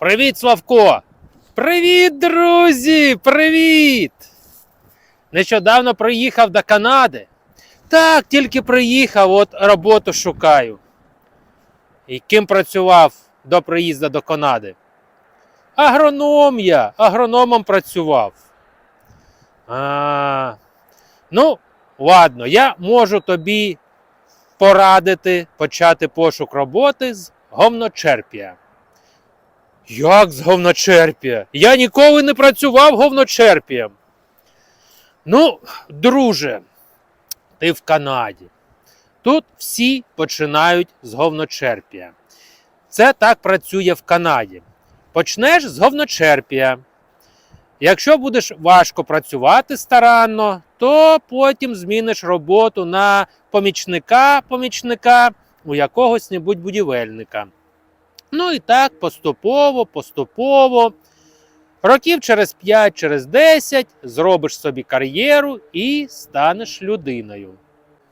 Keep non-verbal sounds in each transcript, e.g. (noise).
Привіт, Славко! Привіт, друзі! Привіт! Нещодавно приїхав до Канади. Так, тільки приїхав, от роботу шукаю. І ким працював до приїзду до Канади? Агроном я, агрономом працював. А, ну, ладно, я можу тобі порадити почати пошук роботи з говночерпія. Як з говночерпія? Я ніколи не працював говночерпієм. Ну, друже, ти в Канаді. Тут всі починають з говночерпія. Це так працює в Канаді. Почнеш з говночерпія. Якщо будеш важко працювати старанно, то потім зміниш роботу на помічника помічника у якогось небудь будівельника. Ну і так поступово, поступово. Років через 5, через 10 зробиш собі кар'єру і станеш людиною.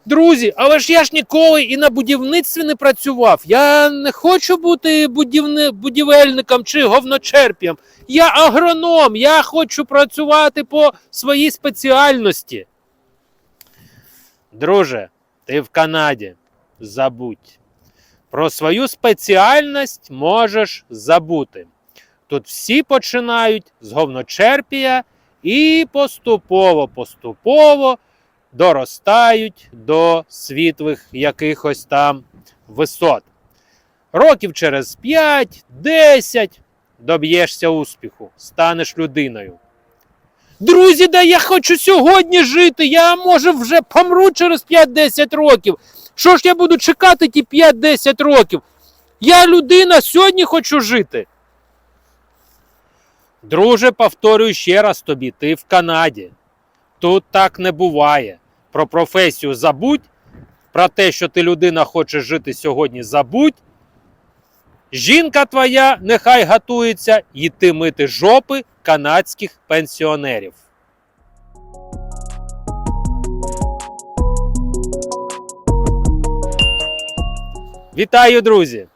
Друзі, але ж я ж ніколи і на будівництві не працював. Я не хочу бути будівни... будівельником чи говночерп'ям. Я агроном, я хочу працювати по своїй спеціальності. Друже, ти в Канаді. Забудь. Про свою спеціальність можеш забути. Тут всі починають з говночерпія і поступово-поступово доростають до світлих якихось там висот. Років через 5-10 доб'єшся успіху, станеш людиною. Друзі, да я хочу сьогодні жити. Я може вже помру через 5-10 років. Що ж я буду чекати ті 5-10 років? Я людина, сьогодні хочу жити. Друже, повторюю ще раз тобі, ти в Канаді. Тут так не буває. Про професію забудь, про те, що ти людина хочеш жити сьогодні, забудь. Жінка твоя нехай готується йти мити жопи канадських пенсіонерів. Вітаю, друзі!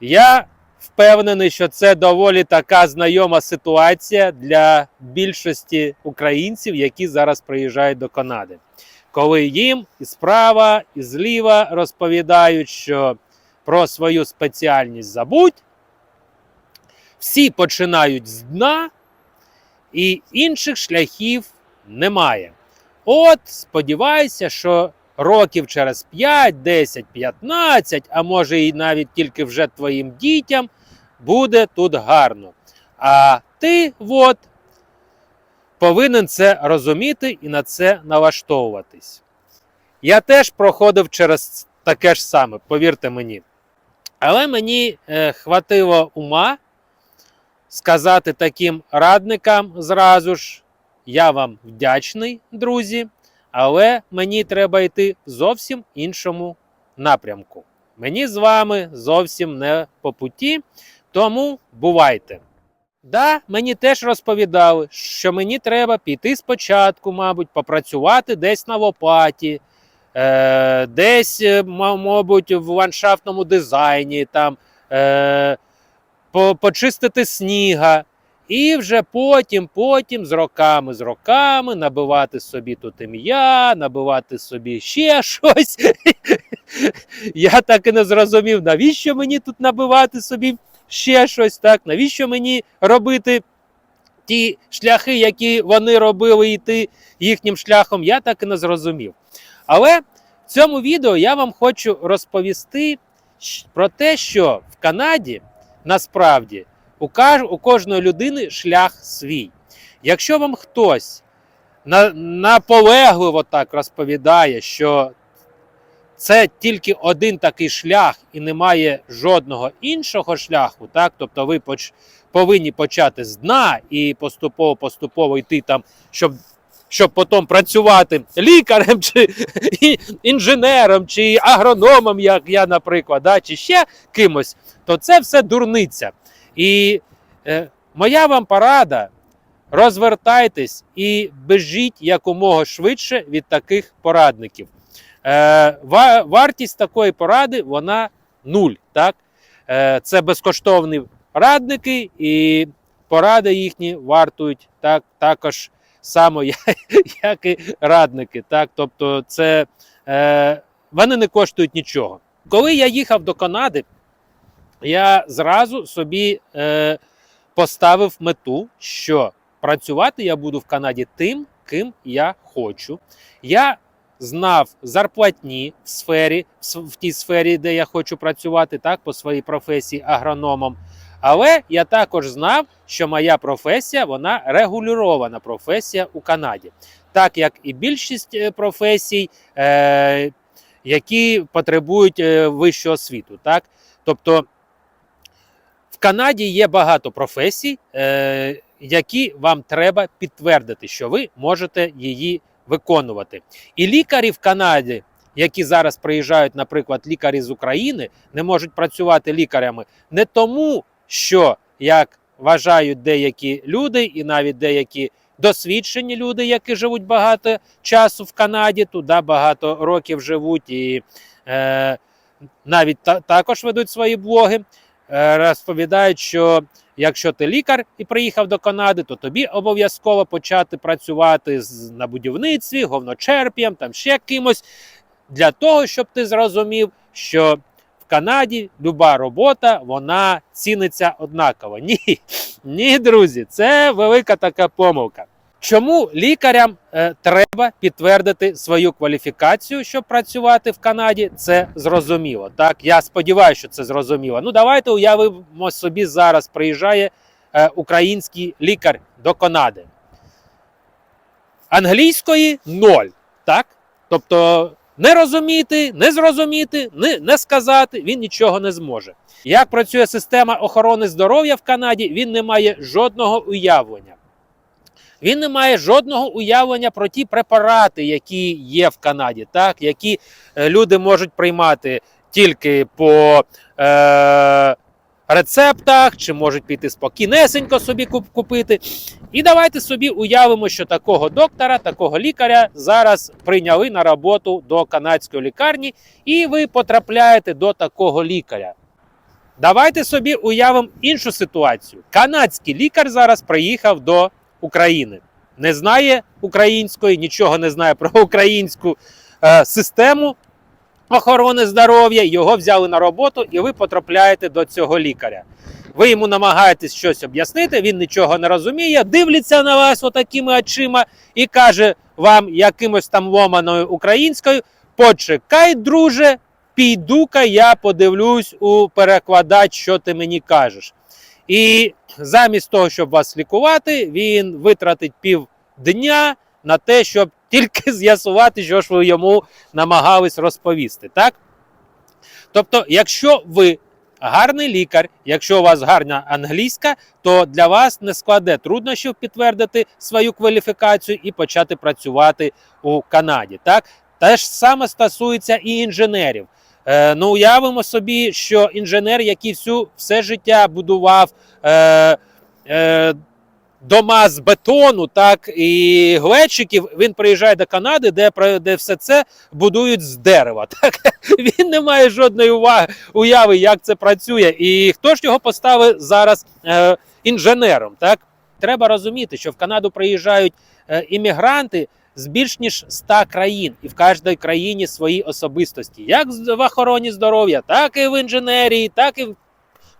Я впевнений, що це доволі така знайома ситуація для більшості українців, які зараз приїжджають до Канади. Коли їм і справа, і зліва розповідають, що про свою спеціальність забудь, всі починають з дна, і інших шляхів немає. От сподівайся, що років через 5, 10, 15, а може і навіть тільки вже твоїм дітям буде тут гарно. А ти от повинен це розуміти і на це налаштовуватись. Я теж проходив через таке ж саме, повірте мені. Але мені е, хватило ума сказати таким радникам зразу ж: я вам вдячний, друзі, але мені треба йти в зовсім іншому напрямку. Мені з вами зовсім не по путі, тому бувайте. Да, мені теж розповідали, що мені треба піти спочатку, мабуть, попрацювати десь на лопаті, е, десь, е, мабуть, в ландшафтному дизайні, там, е, по- почистити сніга. І вже потім, потім, з роками, з роками набивати собі тут ім'я, набивати собі ще (laughs) щось. Я так і не зрозумів, навіщо мені тут набивати собі ще щось, так? Навіщо мені робити ті шляхи, які вони робили, йти їхнім шляхом, я так і не зрозумів. Але в цьому відео я вам хочу розповісти про те, що в Канаді насправді у, у кожної людини шлях свій. Якщо вам хтось на, наполегливо так розповідає, що це тільки один такий шлях і немає жодного іншого шляху, так? тобто ви поч, повинні почати з дна і поступово-поступово йти там, щоб, щоб потім працювати лікарем, чи інженером, чи агрономом, як я, наприклад, да? чи ще кимось, то це все дурниця. І е, моя вам порада: розвертайтесь і бежіть якомога швидше від таких порадників. Е, ва- вартість такої поради вона нуль. Так? Е, це безкоштовний радники, і поради їхні вартують так, також само, (laughs) як і радники. Так? Тобто, це, е, вони не коштують нічого. Коли я їхав до Канади, я зразу собі е, поставив мету, що працювати я буду в Канаді тим, ким я хочу. Я знав зарплатні в сфері, в тій сфері, де я хочу працювати, так, по своїй професії агрономом. Але я також знав, що моя професія вона регулюрована професія у Канаді, так як і більшість е, професій, е, які потребують е, вищого освіту. Так? Тобто Канаді є багато професій, е, які вам треба підтвердити, що ви можете її виконувати. І лікарі в Канаді, які зараз приїжджають, наприклад, лікарі з України, не можуть працювати лікарями не тому, що як вважають деякі люди, і навіть деякі досвідчені люди, які живуть багато часу в Канаді, туди багато років живуть і е, навіть та, також ведуть свої блоги. Е, розповідають, що якщо ти лікар і приїхав до Канади, то тобі обов'язково почати працювати на будівництві, говночерпієм, там ще кимось, для того, щоб ти зрозумів, що в Канаді люба робота вона ціниться однаково. Ні, ні, друзі, це велика така помилка. Чому лікарям е, треба підтвердити свою кваліфікацію, щоб працювати в Канаді? Це зрозуміло. Так, я сподіваюся, що це зрозуміло. Ну, давайте уявимо собі зараз. Приїжджає е, український лікар до Канади. Англійської ноль. Так? Тобто не розуміти, не зрозуміти, не, не сказати він нічого не зможе. Як працює система охорони здоров'я в Канаді, він не має жодного уявлення. Він не має жодного уявлення про ті препарати, які є в Канаді, так, які е, люди можуть приймати тільки по е, рецептах, чи можуть піти спокійнесенько собі куп- купити. І давайте собі уявимо, що такого доктора, такого лікаря зараз прийняли на роботу до канадської лікарні, і ви потрапляєте до такого лікаря. Давайте собі уявимо іншу ситуацію. Канадський лікар зараз приїхав до України, не знає української, нічого не знає про українську е, систему охорони здоров'я. Його взяли на роботу, і ви потрапляєте до цього лікаря. Ви йому намагаєтесь щось об'яснити, він нічого не розуміє, дивиться на вас отакими очима і каже вам якимось там ломаною українською: почекай, друже, піду-ка я подивлюсь у перекладач, що ти мені кажеш. І замість того, щоб вас лікувати, він витратить півдня на те, щоб (laughs) тільки з'ясувати, що ж ви йому намагались розповісти. Так? Тобто, якщо ви гарний лікар, якщо у вас гарна англійська, то для вас не складе труднощів підтвердити свою кваліфікацію і почати працювати у Канаді. Так? Те ж саме стосується і інженерів. Е, ну, уявимо собі, що інженер, який всю все життя будував е, е, дома з бетону, так і глечиків, він приїжджає до Канади, де, де все це будують з дерева. (laughs) Так він не має жодної уваги, уяви, як це працює, і хто ж його поставив зараз е, інженером. Так треба розуміти, що в Канаду приїжджають е, іммігранти з більш ніж 100 країн, і в кожній країні свої особистості, як в охороні здоров'я, так і в інженерії, так і в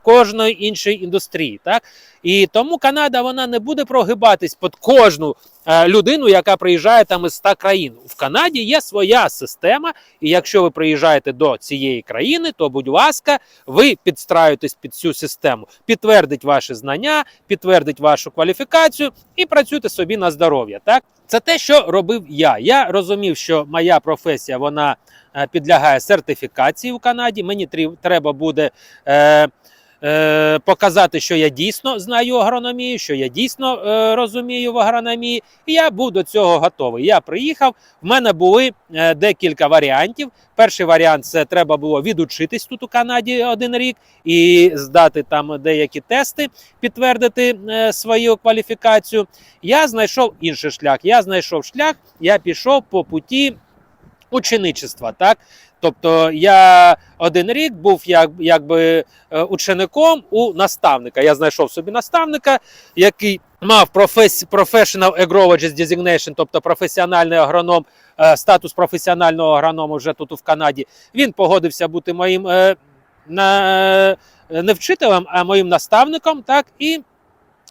кожної іншої індустрії. Так? І тому Канада вона не буде прогибатись під кожну е, людину, яка приїжджає там із 100 країн. В Канаді є своя система, і якщо ви приїжджаєте до цієї країни, то будь ласка, ви підстраюєтесь під цю систему, підтвердить ваші знання, підтвердить вашу кваліфікацію і працюйте собі на здоров'я. Так, це те, що робив я. Я розумів, що моя професія вона е, підлягає сертифікації в Канаді. Мені треба буде. Е, е, Показати, що я дійсно знаю агрономію, що я дійсно е, розумію в агрономії, і я був до цього готовий. Я приїхав. В мене були е, декілька варіантів. Перший варіант це треба було відучитись тут у Канаді один рік і здати там деякі тести, підтвердити свою кваліфікацію. Я знайшов інший шлях. Я знайшов шлях, я пішов по путі ученичества. Так? Тобто я один рік був як, якби е, учеником у наставника. Я знайшов собі наставника, який мав професі, Professional Agrologist Designation, тобто професіональний агроном, е, статус професіонального агронома вже тут в Канаді. Він погодився бути моїм е, не вчителем, а моїм наставником. Так, і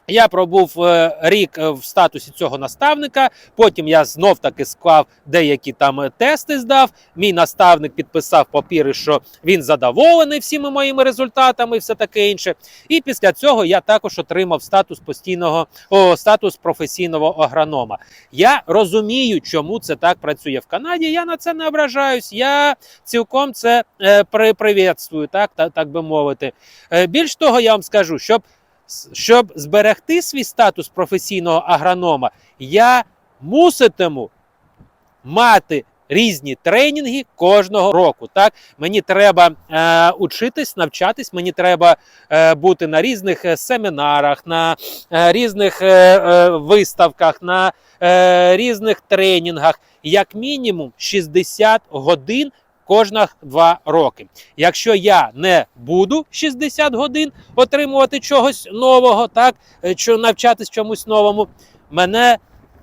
я пробув е, рік е, в статусі цього наставника. Потім я знов таки склав деякі там е, тести, здав. Мій наставник підписав папіри, що він задоволений всіми моїми результатами, і все таке інше. І після цього я також отримав статус постійного о, статус професійного агронома. Я розумію, чому це так працює в Канаді. Я на це не ображаюсь. Я цілком це е, привітствую, так, так, так би мовити. Е, більш того, я вам скажу, щоб щоб зберегти свій статус професійного агронома, я муситиму мати різні тренінги кожного року. Так, мені треба е, учитись, навчатись, мені треба е, бути на різних е, семінарах, на е, різних е, е, виставках, на е, різних тренінгах, як мінімум 60 годин. Кожних два роки. Якщо я не буду 60 годин отримувати чогось нового, так е, що навчатись чомусь новому, мене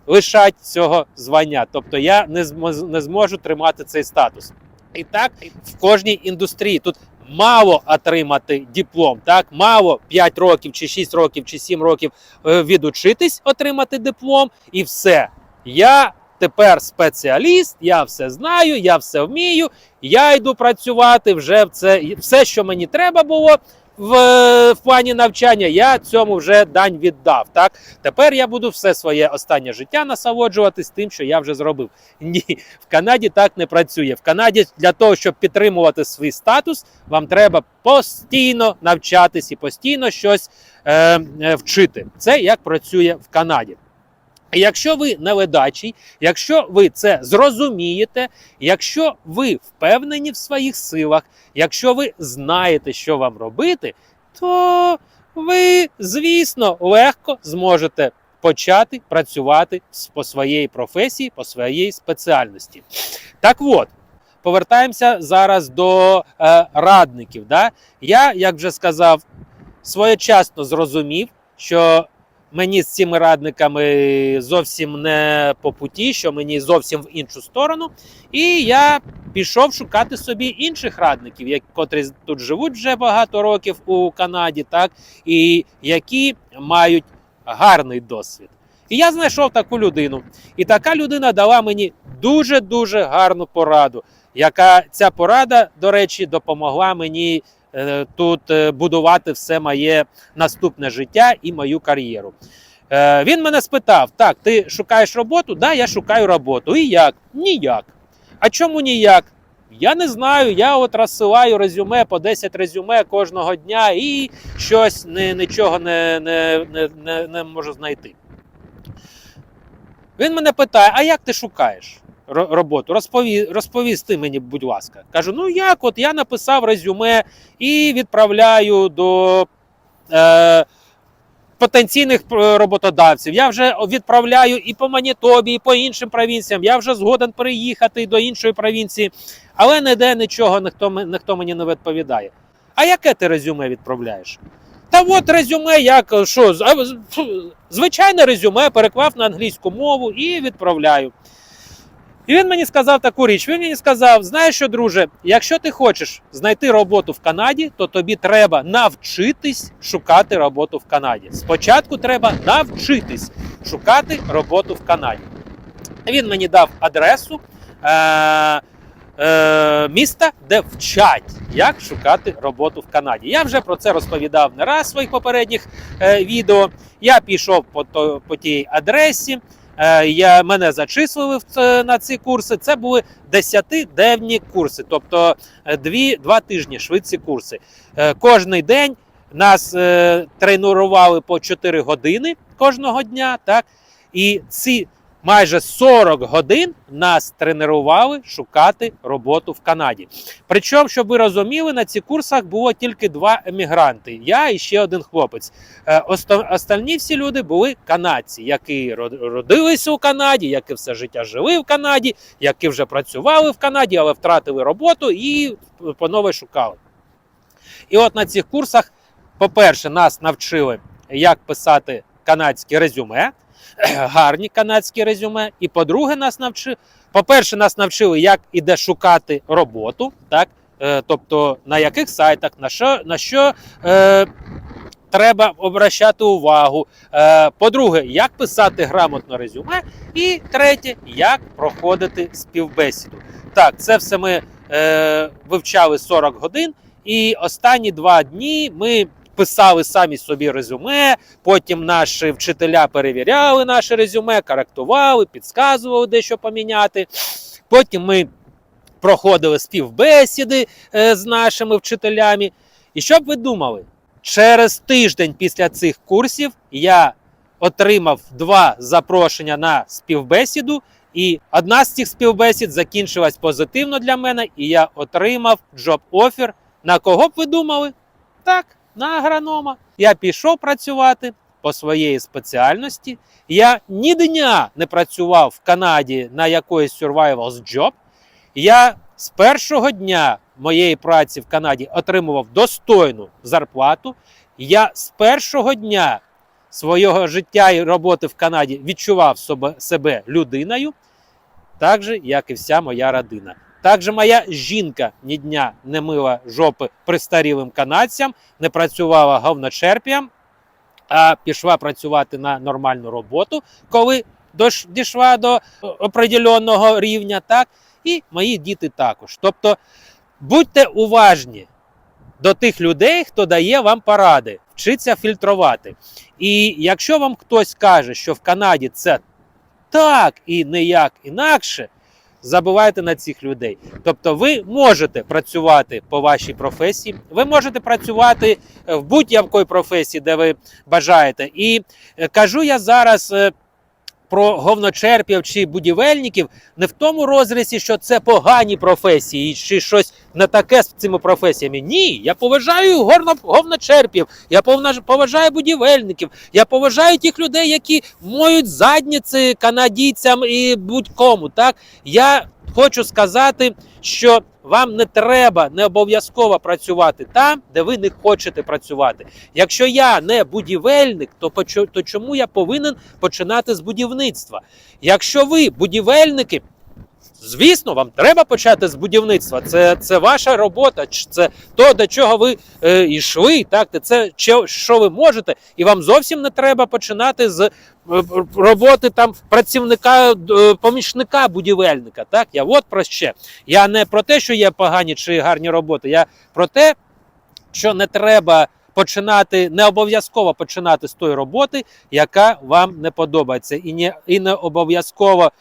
лишать цього звання. Тобто я не не зможу тримати цей статус. І так в кожній індустрії тут мало отримати диплом, так мало 5 років, чи 6 років, чи 7 років е, відучитись, отримати диплом, і все. Я тепер спеціаліст, я все знаю, я все вмію. Я йду працювати вже в це все, що мені треба було в, в плані навчання. Я цьому вже дань віддав. Так тепер я буду все своє останнє життя насолоджуватись тим, що я вже зробив. Ні, в Канаді так не працює. В Канаді для того, щоб підтримувати свій статус, вам треба постійно навчатись і постійно щось е, е, вчити. Це як працює в Канаді. Якщо ви не ледачий, якщо ви це зрозумієте, якщо ви впевнені в своїх силах, якщо ви знаєте, що вам робити, то ви, звісно, легко зможете почати працювати по своїй професії, по своїй спеціальності. Так от, повертаємося зараз до е, радників. Да? Я, як вже сказав, своєчасно зрозумів, що мені з цими радниками зовсім не по путі, що мені зовсім в іншу сторону. І я пішов шукати собі інших радників, які котрі тут живуть вже багато років у Канаді, так і які мають гарний досвід. І я знайшов таку людину. І така людина дала мені дуже дуже гарну пораду. Яка ця порада, до речі, допомогла мені тут е, будувати все моє наступне життя і мою кар'єру. Е, він мене спитав: так, ти шукаєш роботу? Да, я шукаю роботу. І як? Ніяк. А чому ніяк? Я не знаю. Я от розсилаю резюме по 10 резюме кожного дня і щось не, нічого не, не, не, не, можу знайти. Він мене питає: а як ти шукаєш роботу? Розпові, розповісти мені, будь ласка. Кажу: ну як, от я написав резюме і відправляю до. Е, Потенційних е, роботодавців я вже відправляю і по Манітобі, і по іншим провінціям. Я вже згоден переїхати до іншої провінції, але ніде нічого ніхто, ніхто мені не відповідає. А яке ти резюме відправляєш? Та от резюме, як е, що, звичайне резюме переклав на англійську мову і відправляю. І він мені сказав таку річ: він мені сказав: знаєш що, друже, якщо ти хочеш знайти роботу в Канаді, то тобі треба навчитись шукати роботу в Канаді. Спочатку треба навчитись шукати роботу в Канаді. Він мені дав адресу е- е- міста, де вчать, як шукати роботу в Канаді. Я вже про це розповідав не раз в своїх попередніх е- відео. Я пішов по, по тій адресі. Е, Я мене зачислили на ці курси. Це були 10-денні курси, тобто е, дві, два тижні швидкі курси. Е, Кожний день нас е, тренували по 4 години кожного дня. Так? І ці майже 40 годин нас тренували шукати роботу в Канаді. Причому, щоб ви розуміли, на цих курсах було тільки два емігранти: я і ще один хлопець. Е, оста- Остальні всі люди були канадці, які родилися у Канаді, які все життя жили в Канаді, які вже працювали в Канаді, але втратили роботу і по-нове шукали. І от на цих курсах, по-перше, нас навчили, як писати канадське резюме, (clears throat) гарні канадські резюме. І по-друге, нас навчили, по-перше, нас навчили, як і де шукати роботу, так? Е, тобто на яких сайтах, на що, на що е, треба обращати увагу. Е, по-друге, як писати грамотно резюме. І третє, як проходити співбесіду. Так, це все ми е, вивчали 40 годин. І останні два дні ми писали самі собі резюме. Потім наші вчителя перевіряли наше резюме, коректували, підказували дещо поміняти. Потім ми проходили співбесіди е, з нашими вчителями. І що б ви думали? Через тиждень після цих курсів я отримав два запрошення на співбесіду. І одна з цих співбесід закінчилась позитивно для мене, і я отримав джоб офер. На кого б ви думали? Так, на агронома. Я пішов працювати по своєї спеціальності. Я ні дня не працював в Канаді на якоїсь survivals job. Я з першого дня моєї праці в Канаді отримував достойну зарплату. Я з першого дня свого життя і роботи в Канаді відчував себе- людиною, так же, як і вся моя родина. Також моя жінка ні дня не мила жопи престарілим канадцям, не працювала говночерпієм, а пішла працювати на нормальну роботу, коли дійшла до определеного рівня. Так? І мої діти також. Тобто будьте уважні до тих людей, хто дає вам поради, вчиться фільтрувати. І якщо вам хтось каже, що в Канаді це так і ніяк інакше, забувайте на цих людей. Тобто, ви можете працювати по вашій професії, ви можете працювати е, в будь-якій професії, де ви бажаєте. І е, кажу я зараз. Про говночерпів чи будівельників не в тому розрізі, що це погані професії, чи щось не таке з цими професіями. Ні, я поважаю горно- говночерпів, я поважаю будівельників, я поважаю тих людей, які моють задніці канадійцям і будь-кому. Так я хочу сказати, що вам не треба не обов'язково працювати там, де ви не хочете працювати. Якщо я не будівельник, то то чому я повинен починати з будівництва? Якщо ви будівельники. Звісно, вам треба почати з будівництва. Це, це ваша робота, це то, до чого ви е, йшли. Так, це що, ви можете, і вам зовсім не треба починати з е, роботи там працівника, е, помічника будівельника. Так, я от про ще. Я не про те, що є погані чи гарні роботи. Я про те, що не треба починати, не обов'язково починати з тої роботи, яка вам не подобається, і не, і не обов'язково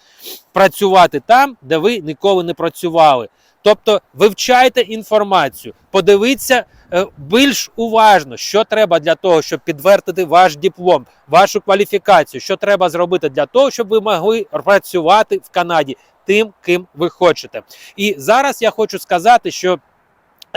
працювати там, де ви ніколи не працювали. Тобто вивчайте інформацію, подивіться е, більш уважно, що треба для того, щоб підтвердити ваш диплом, вашу кваліфікацію, що треба зробити для того, щоб ви могли працювати в Канаді тим, ким ви хочете. І зараз я хочу сказати, що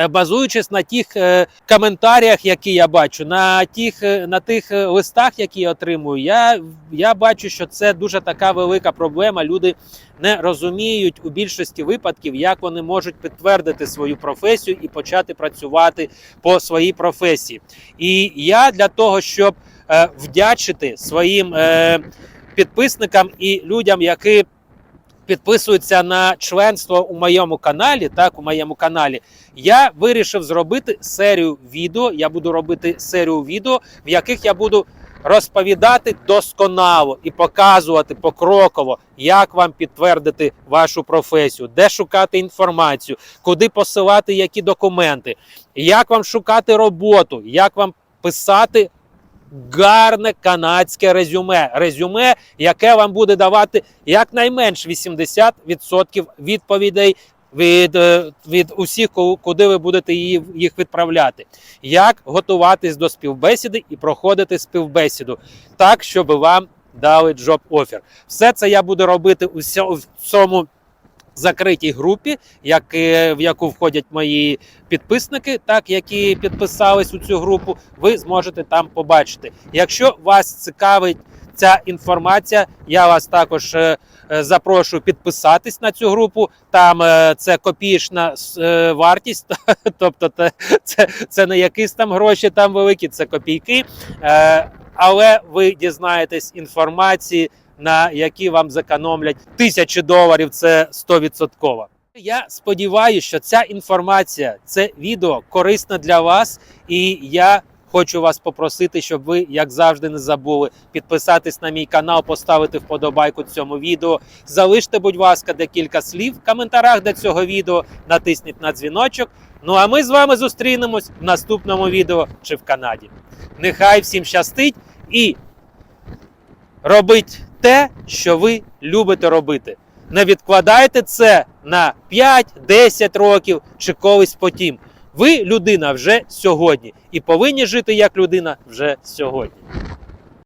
базуючись на тих е, коментарях, які я бачу, на тих, е, на тих е, листах, які я отримую, я, я бачу, що це дуже така велика проблема. Люди не розуміють у більшості випадків, як вони можуть підтвердити свою професію і почати працювати по своїй професії. І я для того, щоб е, вдячити своїм е, підписникам і людям, які підписуються на членство у моєму каналі, так, у моєму каналі, я вирішив зробити серію відео. Я буду робити серію відео, в яких я буду розповідати досконало і показувати покроково, як вам підтвердити вашу професію, де шукати інформацію, куди посилати які документи, як вам шукати роботу, як вам писати. Гарне канадське резюме. Резюме, яке вам буде давати якнайменш 80% відповідей від, е, від усіх, ку- куди ви будете її, їх відправляти. Як готуватись до співбесіди і проходити співбесіду так, щоб вам дали job offer. Все це я буду робити у цьому закритій групі, як, в яку входять мої підписники, так які підписались у цю групу. Ви зможете там побачити. Якщо вас цікавить ця інформація, я вас також е, е, запрошую підписатись на цю групу. Там е, це копієчна вартість, (laughs) тобто це, це не якісь там гроші, там великі, це копійки. Але ви дізнаєтесь інформації, на які вам зекономлять тисячі доларів. Це 100%. Я сподіваюся, що ця інформація, це відео корисне для вас, і я хочу вас попросити, щоб ви, як завжди, не забули підписатись на мій канал, поставити вподобайку цьому відео. Залиште, будь ласка, декілька слів в коментарях до цього відео, натисніть на дзвіночок. Ну а ми з вами зустрінемось в наступному відео чи в Канаді. Нехай всім щастить і робіть те, що ви любите робити. Не відкладайте це на 5-10 років чи колись потім. Ви людина вже сьогодні і повинні жити як людина вже сьогодні.